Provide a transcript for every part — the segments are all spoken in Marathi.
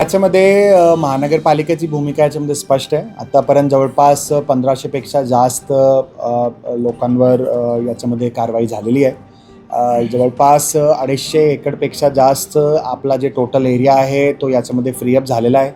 याच्यामध्ये महानगरपालिकेची भूमिका याच्यामध्ये स्पष्ट आहे. आतापर्यंत जवळपास पंधराशेपेक्षा जास्त लोकांवर याच्यामध्ये कारवाई झालेली आहे. जवळपास अडीचशे एकरपेक्षा जास्त आपला जे टोटल एरिया आहे तो याच्यामध्ये फ्रीअप झालेला आहे.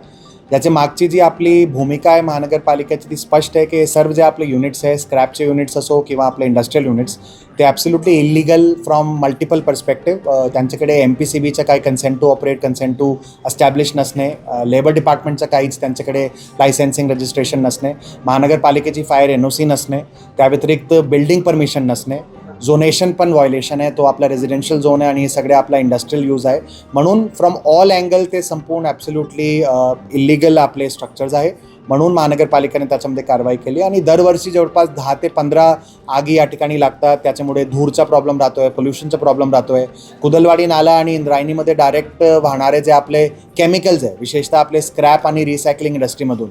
याच्या मागची जी आपली भूमिका आहे महानगरपालिकेची ती स्पष्ट आहे की सर्व जे आपले युनिट्स आहे स्क्रॅपचे युनिट्स असो किंवा आपले इंडस्ट्रियल युनिट्स ते absolutely illegal from multiple perspective त्यांच्याकडे एम पी सी बीचं काही consent to operate consent to establish नसणे. लेबर डिपार्टमेंटचं काहीच त्यांच्याकडे लायसन्सिंग रजिस्ट्रेशन नसणे. महानगरपालिकेची फायर एन ओ सी नसणे. त्या व्यतिरिक्त बिल्डिंग परमिशन नसणे. झोनेशन पण व्हायलेशन आहे तो आपला रेसिडेन्शियल झोन आहे आणि हे सगळे आपला इंडस्ट्रियल यूज आहे. म्हणून फ्रॉम ऑल अँगल ते संपूर्ण ॲब्सोल्युटली इलिगल uh, आपले स्ट्रक्चर्स आहे. म्हणून महानगरपालिकेने त्याच्यामध्ये कारवाई केली आणि दरवर्षी जवळपास दहा ते पंधरा आगी या ठिकाणी लागतात. त्याच्यामुळे धूरचा प्रॉब्लेम राहतो आहे पोल्युशनचा प्रॉब्लेम राहतो आहे कुदलवाडी नाला आणि इंद्रायणीमध्ये डायरेक्ट वाहणारे जे आपले केमिकल्स आहे विशेषतः आपले स्क्रॅप आणि रिसायकलिंग इंडस्ट्रीमधून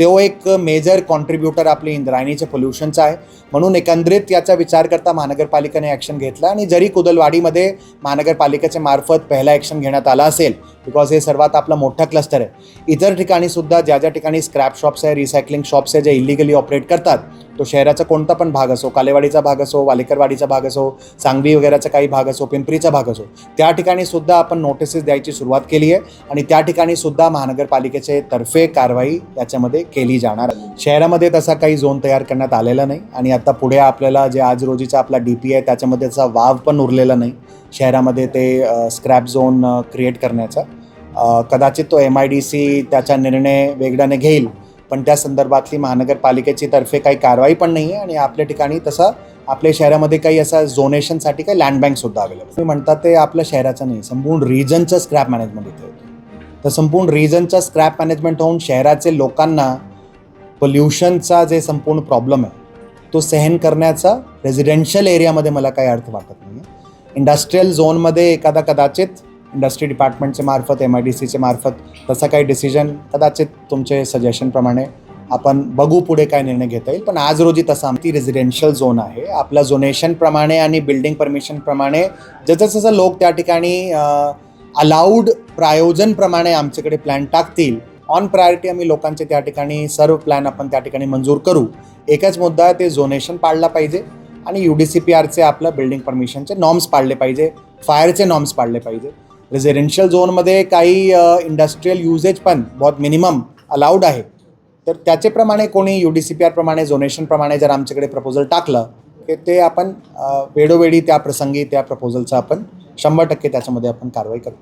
तो एक मेजर कॉन्ट्रीब्युटर आपली इंद्रायणीच्या पोल्युशनचा आहे. म्हणून एकंदरीत याचा विचार करता महानगरपालिकेने ॲक्शन घेतला आणि जरी कुदलवाडीमध्ये महानगरपालिकेच्या मार्फत पहिला ॲक्शन घेण्यात आला असेल बिकॉज हे सर्वात आपला मोठा क्लस्टर आहे. इतर ठिकाणीसुद्धा ज्या ज्या ठिकाणी स्क्रॅप शॉप्स आहे रिसायकलिंग शॉप्स आहे जे इलिगली ऑपरेट करतात. तो शहराचा कोणता पण भाग असो कालेवाडीचा भाग असो वालेकरवाडीचा भाग असो सांगवी वगैरेचा काही भाग असो पिंपरीचा भाग असो त्या ठिकाणी सुद्धा आपण नोटिसेस द्यायची सुरुवात केली आहे आणि त्या ठिकाणी सुद्धा महानगरपालिकेचे तर्फे कारवाई याच्यामध्ये केली जाणार शहरामध्ये तसा काही झोन तयार करण्यात आलेला नाही आणि आता पुढे आपल्याला जे आज रोजीचा आपला डी पी आहे त्याच्यामध्ये त्याचा वाव पण उरलेला नाही. शहरामध्ये ते स्क्रॅप झोन क्रिएट करण्याचा. कदाचित तो एम आय डी सी त्याचा निर्णय वेगळ्याने घेईल. पण त्या संदर्भातली महानगरपालिकेची तर्फे काही कारवाई पण नाही आहे आणि आपल्या ठिकाणी तसं आपल्या शहरामध्ये काही असा झोनेशनसाठी काही लँड बँकसुद्धा अवेलेबल तुम्ही म्हणतात ते आपल्या शहराचं नाही संपूर्ण रिजनचं स्क्रॅप मॅनेजमेंट इथे होतं. तर संपूर्ण रिजनचं स्क्रॅप मॅनेजमेंट होऊन शहराचे लोकांना पोल्युशनचा जे संपूर्ण प्रॉब्लेम आहे तो सहन करण्याचा रेसिडेन्शियल एरियामध्ये मला काही अर्थ वाटत नाही आहे इंडस्ट्रीयल झोनमध्ये एखादा कदाचित इंडस्ट्री डिपार्टमेंटचे मार्फत एम आय डी सीचे मार्फत तसा काही डिसिजन कदाचित तुमचे सजेशनप्रमाणे आपण बघू पुढे काय निर्णय घेता येईल. पण आज रोजी तसा आमची रेसिडेन्शियल झोन आहे. आपल्या झोनेशनप्रमाणे आणि बिल्डिंग परमिशनप्रमाणे जसं जसं लोक त्या ठिकाणी अलाउड प्रायोजनप्रमाणे आमच्याकडे प्लॅन टाकतील ऑन प्रायोरिटी आम्ही लोकांचे त्या ठिकाणी सर्व प्लॅन आपण त्या ठिकाणी मंजूर करू. एकच मुद्दा ते झोनेशन पाळला पाहिजे आणि यू डी सी पी आरचे आपलं बिल्डिंग परमिशनचे नॉर्म्स पाळले पाहिजे फायरचे नॉर्म्स पाळले पाहिजे. रेझिडेन्शियल झोनमध्ये काही इंडस्ट्रीयल युजेज पण बहुत मिनिमम अलाउड आहे. तर त्याचेप्रमाणे कोणी यू डी सी पी आरप्रमाणे झोनेशनप्रमाणे जर आमच्याकडे प्रपोजल टाकलं की ते आपण वेळोवेळी त्या प्रसंगी त्या प्रपोजलचं आपण शंभर टक्के त्याच्यामध्ये आपण कारवाई करू.